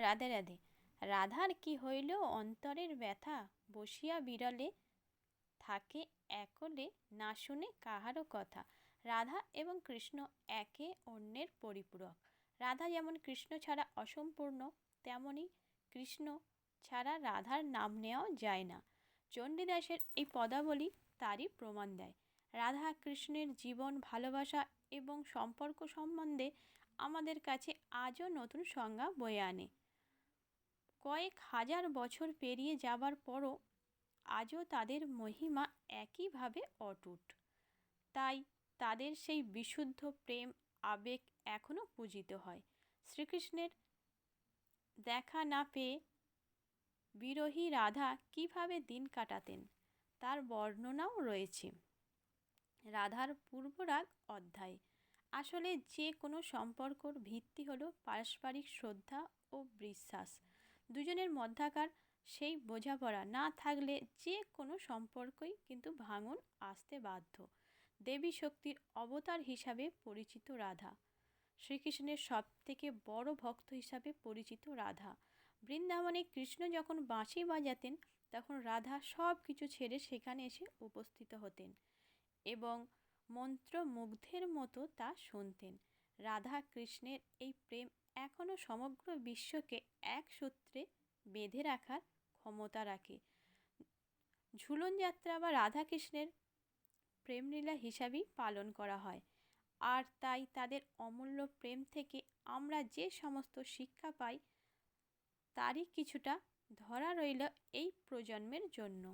রাধে রাধে। রাধার কি হইল? অন্তরের ব্যথা বসিয়া বিরলে থাকে একলে না শুনে কাহারও কথা। রাধা এবং কৃষ্ণ একে অন্যের পরিপূরক। রাধা যেমন কৃষ্ণ ছাড়া অসম্পূর্ণ তেমনই কৃষ্ণ ছাড়া রাধার নাম নেওয়াও যায় না। চণ্ডীদাসের এই পদাবলী তারই প্রমাণ দেয়। রাধা কৃষ্ণের জীবন, ভালোবাসা এবং সম্পর্ক সম্বন্ধে আমাদের কাছে আজও নতুন সংজ্ঞা বয়ে আনে। কয়েক হাজার বছর পেরিয়ে যাবার পরও আজও তাদের মহিমা একইভাবে অটুট। তাই তাদের সেই বিশুদ্ধ প্রেম, আবেগ এখনও পূজিত হয়। শ্রীকৃষ্ণের দেখা না পেয়ে বিরোহী রাধা কীভাবে দিন কাটাতেন, তার বর্ণনাও রয়েছে। রাধার পূর্বরাগ অধ্যায়। আসলে যে কোনো সম্পর্কর ভিত্তি হলো পারস্পরিক শ্রদ্ধা ও বিশ্বাস। দুজনের মধ্যাকার সেই বোঝাপড়া না থাকলে যে কোনো সম্পর্কই কিন্তু ভাঙন আসতে বাধ্য। দেবী শক্তির অবতার হিসাবে পরিচিত রাধা। শ্রীকৃষ্ণের সব থেকে বড় ভক্ত হিসাবে পরিচিত রাধা। বৃন্দাবনে কৃষ্ণ যখন বাঁশি বাজাতেন, তখন রাধা সব কিছু ছেড়ে সেখানে এসে উপস্থিত হতেন এবং মন্ত্রমুগ্ধের মতো তা শুনতেন। রাধা কৃষ্ণের এই প্রেম এখনও সমগ্র বিশ্বকে এক সূত্রে বেঁধে রাখার ক্ষমতা রাখে। ঝুলন যাত্রা বা রাধাকৃষ্ণের প্রেমলীলা হিসাবেই পালন করা হয়। আর তাই তাদের অমূল্য প্রেম থেকে আমরা যে সমস্ত শিক্ষা পাই, তারই কিছুটা ধরা রইল এই প্রজন্মের জন্য।